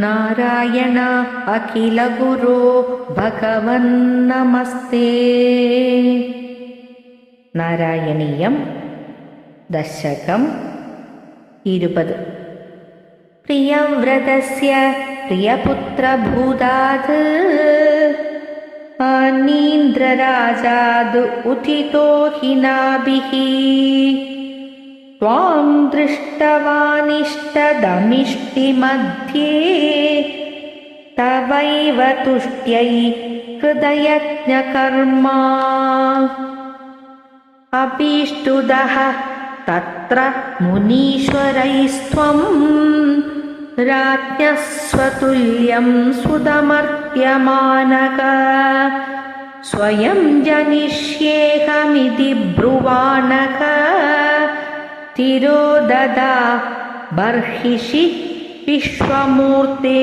नारायण अखिलगुरो भगवन्नमस्ते नारायणीयं दशकम् इरुपद् प्रियव्रतस्य प्रियपुत्रभूतात् अनीन्द्रराजाद् उथितो हिनाभिः त्वां दृष्टवानिष्टदमिष्टिमध्ये तवैव तुष्ट्यै हृदयज्ञकर्मा। अपीष्टुदः तत्र मुनीश्वरैस्त्वं राज्ञः स्वतुल्यं सुदमर्त्यमानक। स्वयं जनिष्येहमिति ब्रुवाणक तिरोददा बर्हिषि विश्वमूर्ते।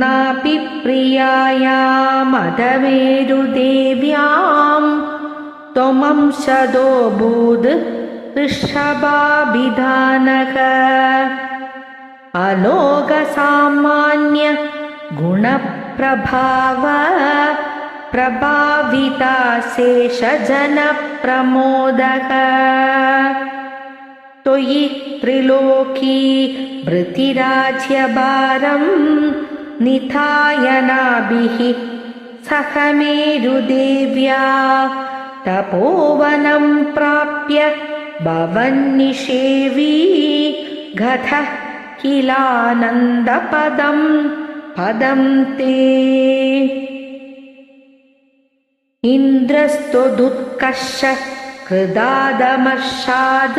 नापि प्रियायामधमेरुदेव्यां त्वमंसदोऽभूद् ऋषभाभिधानक अलोकसामान्य गुणप्रभाव प्रभाविता शेषजनप्रमोदक त्वयि त्रिलोकी भृतिराज्यभारं निधायनाभिः सहमेरुदेव्या तपोवनं प्राप्य भवन्निषेवी गतः किलानन्दपदं पदं ते इन्द्रस्तुदुत्कर्ष कृदादमर्षाद्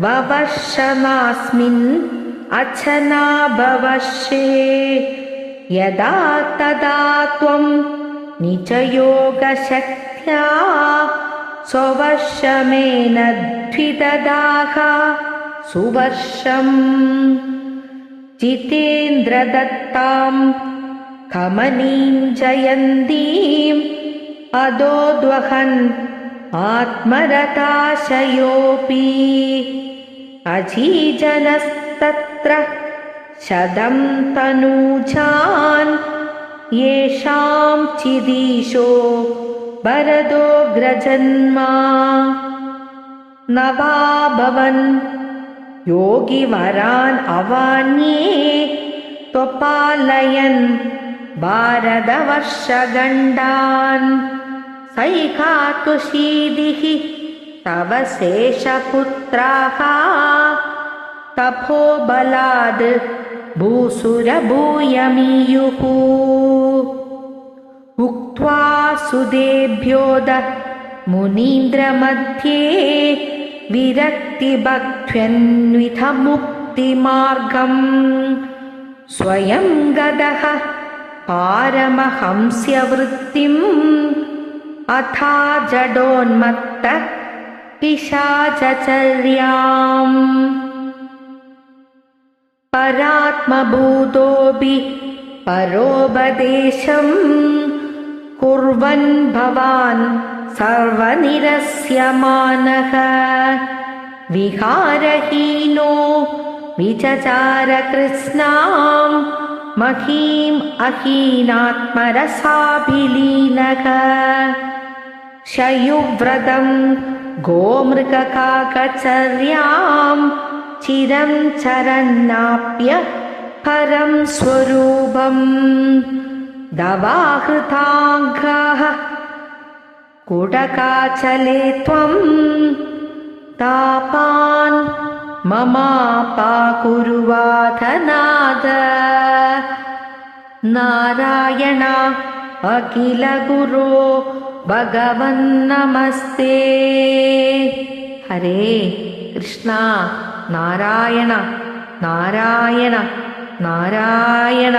ववर्षनास्मिन् अचनाभवशे। यदा तदा त्वं निजयोगशक्त्या स्ववर्षमेन द्विददाः सुवर्षम्। जितेन्द्रदत्ताम् कमनीं जयन्तीम् अदोद्वहन् आत्मरताशयोऽपि अजीजनस्तत्र शतं तनूजान् येषां चिदीशो वरदोऽग्रजन्मा न वा भवन् योगिवरान् अवान्ये त्वपालयन् भारतवर्षगण्डान् सैकातुशीदिः तव शेषपुत्राः। तपोबलाद् भूसुरभूयमीयुः। उक्त्वा सुदेभ्योद मुनीन्द्रमध्ये विरक्तिभक्ष्यन्वितमुक्तिमार्गम् स्वयं गदः पारमहंस्यवृत्तिम् अथा जडोन्मत्त पिशाचर्याम् परात्मभूतोऽपि परोपदेशम् कुर्वन् भवान् सर्वनिरस्यमानः विहारहीनो विचचारकृत्स्नाम् महीम् अहीनात्मरसाभिलीनः। शयुव्रतं गोमृगकाकचर्यां चिरं चरन्नाप्य परं स्वरूपम् दवाहृताङ्गाः। कुडकाचले त्वं तापान् ममापाकुर्वाधनाद नारायण अखिलगुरो भगवन्नमस्ते हरे कृष्णा नारायण नारायण नारायण